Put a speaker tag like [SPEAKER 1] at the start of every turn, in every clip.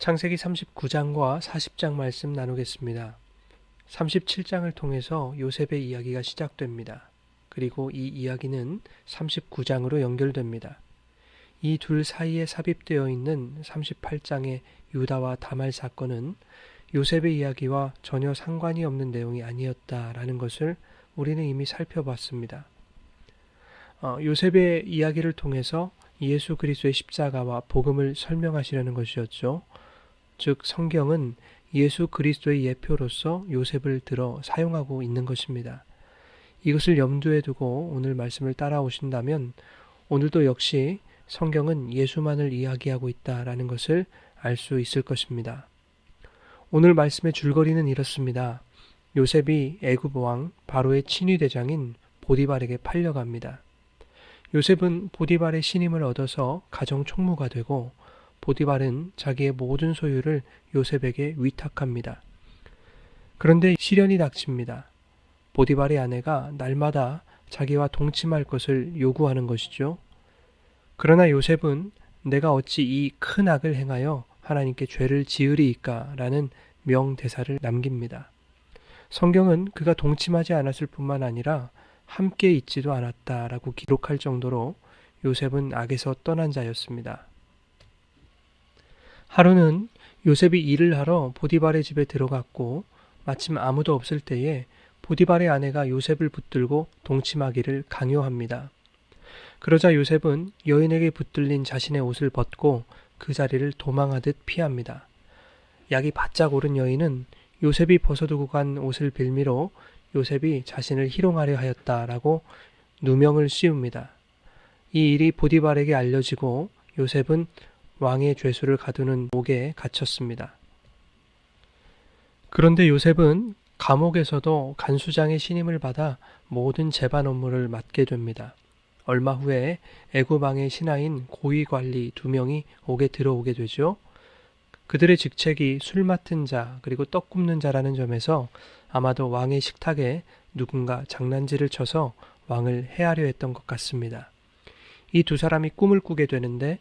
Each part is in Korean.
[SPEAKER 1] 창세기 39장과 40장 말씀 나누겠습니다. 37장을 통해서 요셉의 이야기가 시작됩니다. 그리고 이 이야기는 39장으로 연결됩니다. 이 둘 사이에 삽입되어 있는 38장의 유다와 다말 사건은 요셉의 이야기와 전혀 상관이 없는 내용이 아니었다라는 것을 우리는 이미 살펴봤습니다. 어, 요셉의 이야기를 통해서 예수 그리스도의 십자가와 복음을 설명하시려는 것이었죠. 즉 성경은 예수 그리스도의 예표로서 요셉을 들어 사용하고 있는 것입니다. 이것을 염두에 두고 오늘 말씀을 따라오신다면 오늘도 역시 성경은 예수만을 이야기하고 있다라는 것을 알 수 있을 것입니다. 오늘 말씀의 줄거리는 이렇습니다. 요셉이 애굽 왕 바로의 친위 대장인 보디발에게 팔려갑니다. 요셉은 보디발의 신임을 얻어서 가정 총무가 되고 보디발은 자기의 모든 소유를 요셉에게 위탁합니다. 그런데 시련이 닥칩니다. 보디발의 아내가 날마다 자기와 동침할 것을 요구하는 것이죠. 그러나 요셉은 내가 어찌 이 큰 악을 행하여 하나님께 죄를 지으리이까 라는 명대사를 남깁니다. 성경은 그가 동침하지 않았을 뿐만 아니라 함께 있지도 않았다라고 기록할 정도로 요셉은 악에서 떠난 자였습니다. 하루는 요셉이 일을 하러 보디발의 집에 들어갔고 마침 아무도 없을 때에 보디발의 아내가 요셉을 붙들고 동침하기를 강요합니다. 그러자 요셉은 여인에게 붙들린 자신의 옷을 벗고 그 자리를 도망하듯 피합니다. 약이 바짝 오른 여인은 요셉이 벗어두고 간 옷을 빌미로 요셉이 자신을 희롱하려 하였다라고 누명을 씌웁니다. 이 일이 보디발에게 알려지고 요셉은 왕의 죄수를 가두는 옥에 갇혔습니다. 그런데 요셉은 감옥에서도 간수장의 신임을 받아 모든 재반 업무를 맡게 됩니다. 얼마 후에 애굽 왕의 신하인 고위 관리 두 명이 옥에 들어오게 되죠. 그들의 직책이 술 맡은 자 그리고 떡 굽는 자라는 점에서 아마도 왕의 식탁에 누군가 장난질을 쳐서 왕을 해하려 했던 것 같습니다. 이 두 사람이 꿈을 꾸게 되는데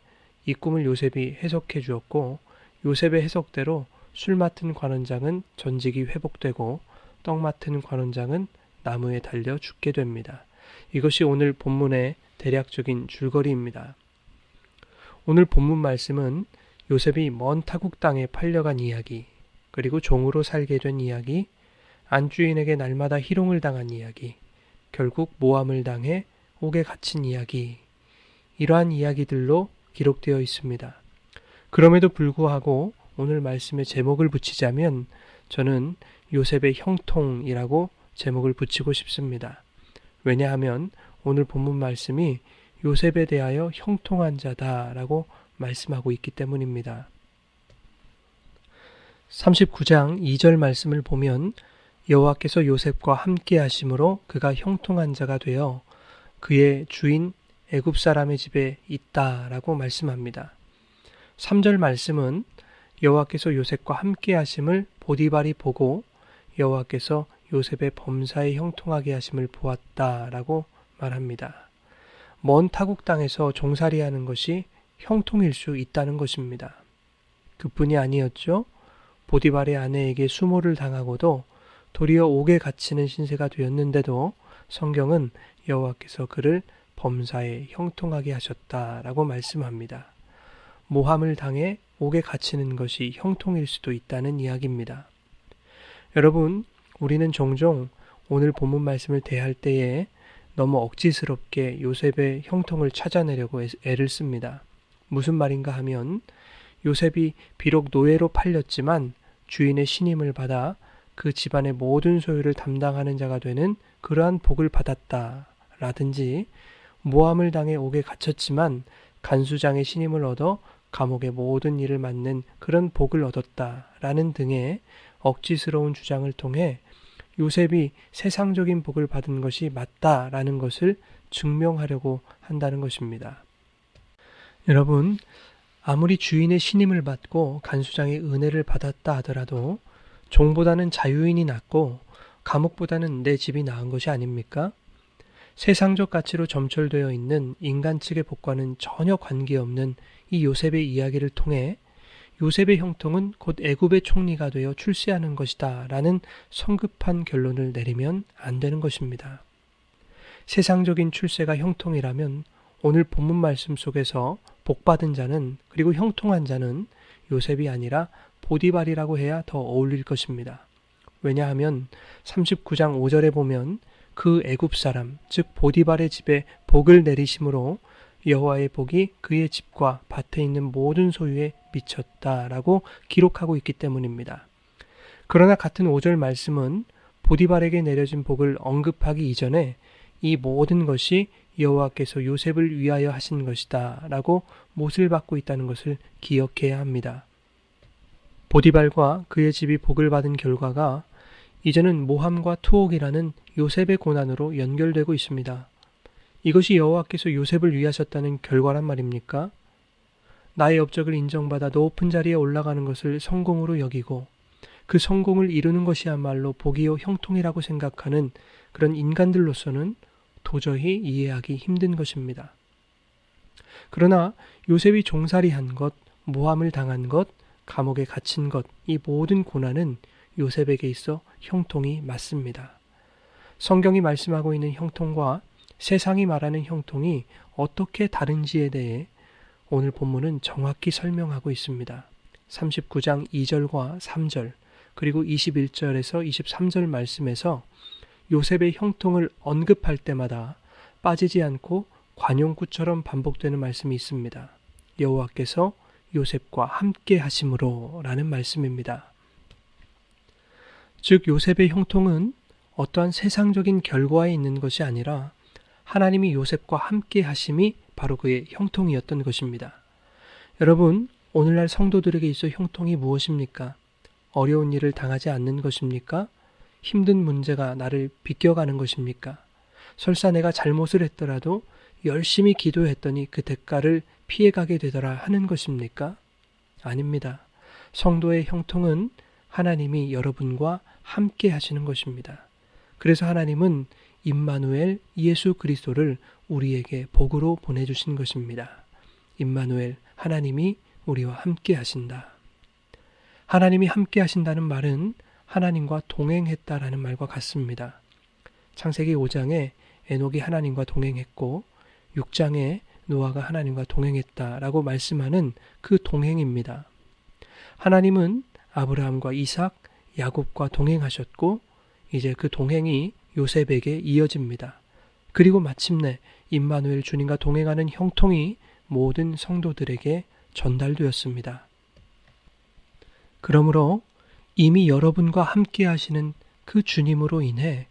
[SPEAKER 1] 이 꿈을 요셉이 해석해 주었고 요셉의 해석대로 술 맡은 관원장은 전직이 회복되고 떡 맡은 관원장은 나무에 달려 죽게 됩니다. 이것이 오늘 본문의 대략적인 줄거리입니다. 오늘 본문 말씀은 요셉이 먼 타국 땅에 팔려간 이야기, 그리고 종으로 살게 된 이야기, 안주인에게 날마다 희롱을 당한 이야기, 결국 모함을 당해 옥에 갇힌 이야기, 이러한 이야기들로 기록되어 있습니다. 그럼에도 불구하고 오늘 말씀의 제목을 붙이자면 저는 요셉의 형통이라고 제목을 붙이고 싶습니다. 왜냐하면 오늘 본문 말씀이 요셉에 대하여 형통한 자다라고 말씀하고 있기 때문입니다. 39장 2절 말씀을 보면 여호와께서 요셉과 함께 하심으로 그가 형통한 자가 되어 그의 주인 애굽 사람의 집에 있다라고 말씀합니다. 3절 말씀은 여호와께서 요셉과 함께 하심을 보디발이 보고 여호와께서 요셉의 범사에 형통하게 하심을 보았다라고 말합니다. 먼 타국 땅에서 종살이하는 것이 형통일 수 있다는 것입니다. 그뿐이 아니었죠. 보디발의 아내에게 수모를 당하고도 도리어 옥에 갇히는 신세가 되었는데도 성경은 여호와께서 그를 범사에 형통하게 하셨다라고 말씀합니다. 모함을 당해 옥에 갇히는 것이 형통일 수도 있다는 이야기입니다. 여러분, 우리는 종종 오늘 본문 말씀을 대할 때에 너무 억지스럽게 요셉의 형통을 찾아내려고 애를 씁니다. 무슨 말인가 하면 요셉이 비록 노예로 팔렸지만 주인의 신임을 받아 그 집안의 모든 소유를 담당하는 자가 되는 그러한 복을 받았다. 라든지 모함을 당해 옥에 갇혔지만 간수장의 신임을 얻어 감옥의 모든 일을 맡는 그런 복을 얻었다. 라는 등의 억지스러운 주장을 통해 요셉이 세상적인 복을 받은 것이 맞다라는 것을 증명하려고 한다는 것입니다. 여러분, 아무리 주인의 신임을 받고 간수장의 은혜를 받았다 하더라도 종보다는 자유인이 낫고 감옥보다는 내 집이 나은 것이 아닙니까? 세상적 가치로 점철되어 있는 인간 측의 복과는 전혀 관계없는 이 요셉의 이야기를 통해 요셉의 형통은 곧 애굽의 총리가 되어 출세하는 것이다 라는 성급한 결론을 내리면 안 되는 것입니다. 세상적인 출세가 형통이라면 오늘 본문 말씀 속에서 복받은 자는 그리고 형통한 자는 요셉이 아니라 보디발이라고 해야 더 어울릴 것입니다. 왜냐하면 39장 5절에 보면 그 애굽 사람 즉 보디발의 집에 복을 내리심으로 여호와의 복이 그의 집과 밭에 있는 모든 소유에 미쳤다라고 기록하고 있기 때문입니다. 그러나 같은 5절 말씀은 보디발에게 내려진 복을 언급하기 이전에 이 모든 것이 여호와께서 요셉을 위하여 하신 것이다라고 못을 받고 있다는 것을 기억해야 합니다. 보디발과 그의 집이 복을 받은 결과가 이제는 모함과 투옥이라는 요셉의 고난으로 연결되고 있습니다. 이것이 여호와께서 요셉을 위하셨다는 결과란 말입니까? 나의 업적을 인정받아 높은 자리에 올라가는 것을 성공으로 여기고 그 성공을 이루는 것이야말로 복이요 형통이라고 생각하는 그런 인간들로서는 도저히 이해하기 힘든 것입니다. 그러나 요셉이 종살이한 것, 모함을 당한 것, 감옥에 갇힌 것, 이 모든 고난은 요셉에게 있어 형통이 맞습니다. 성경이 말씀하고 있는 형통과 세상이 말하는 형통이 어떻게 다른지에 대해 오늘 본문은 정확히 설명하고 있습니다. 39장 2절과 3절, 그리고 21절에서 23절 말씀에서 요셉의 형통을 언급할 때마다 빠지지 않고 관용구처럼 반복되는 말씀이 있습니다. 여호와께서 요셉과 함께 하심으로 라는 말씀입니다. 즉 요셉의 형통은 어떠한 세상적인 결과에 있는 것이 아니라 하나님이 요셉과 함께 하심이 바로 그의 형통이었던 것입니다. 여러분, 오늘날 성도들에게 있어 형통이 무엇입니까? 어려운 일을 당하지 않는 것입니까? 힘든 문제가 나를 비껴가는 것입니까? 설사 내가 잘못을 했더라도 열심히 기도했더니 그 대가를 피해가게 되더라 하는 것입니까? 아닙니다. 성도의 형통은 하나님이 여러분과 함께 하시는 것입니다. 그래서 하나님은 임마누엘 예수 그리스도를 우리에게 복으로 보내주신 것입니다. 임마누엘 하나님이 우리와 함께 하신다. 하나님이 함께 하신다는 말은 하나님과 동행했다라는 말과 같습니다. 창세기 5장에 에녹이 하나님과 동행했고 6장에 노아가 하나님과 동행했다라고 말씀하는 그 동행입니다. 하나님은 아브라함과 이삭, 야곱과 동행하셨고 이제 그 동행이 요셉에게 이어집니다. 그리고 마침내 임마누엘 주님과 동행하는 형통이 모든 성도들에게 전달되었습니다. 그러므로 이미 여러분과 함께 하시는 그 주님으로 인해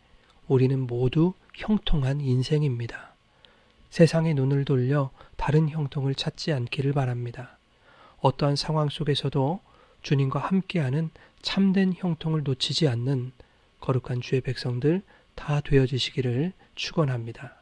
[SPEAKER 1] 우리는 모두 형통한 인생입니다. 세상의 눈을 돌려 다른 형통을 찾지 않기를 바랍니다. 어떠한 상황 속에서도 주님과 함께하는 참된 형통을 놓치지 않는 거룩한 주의 백성들 다 되어지시기를 축원합니다.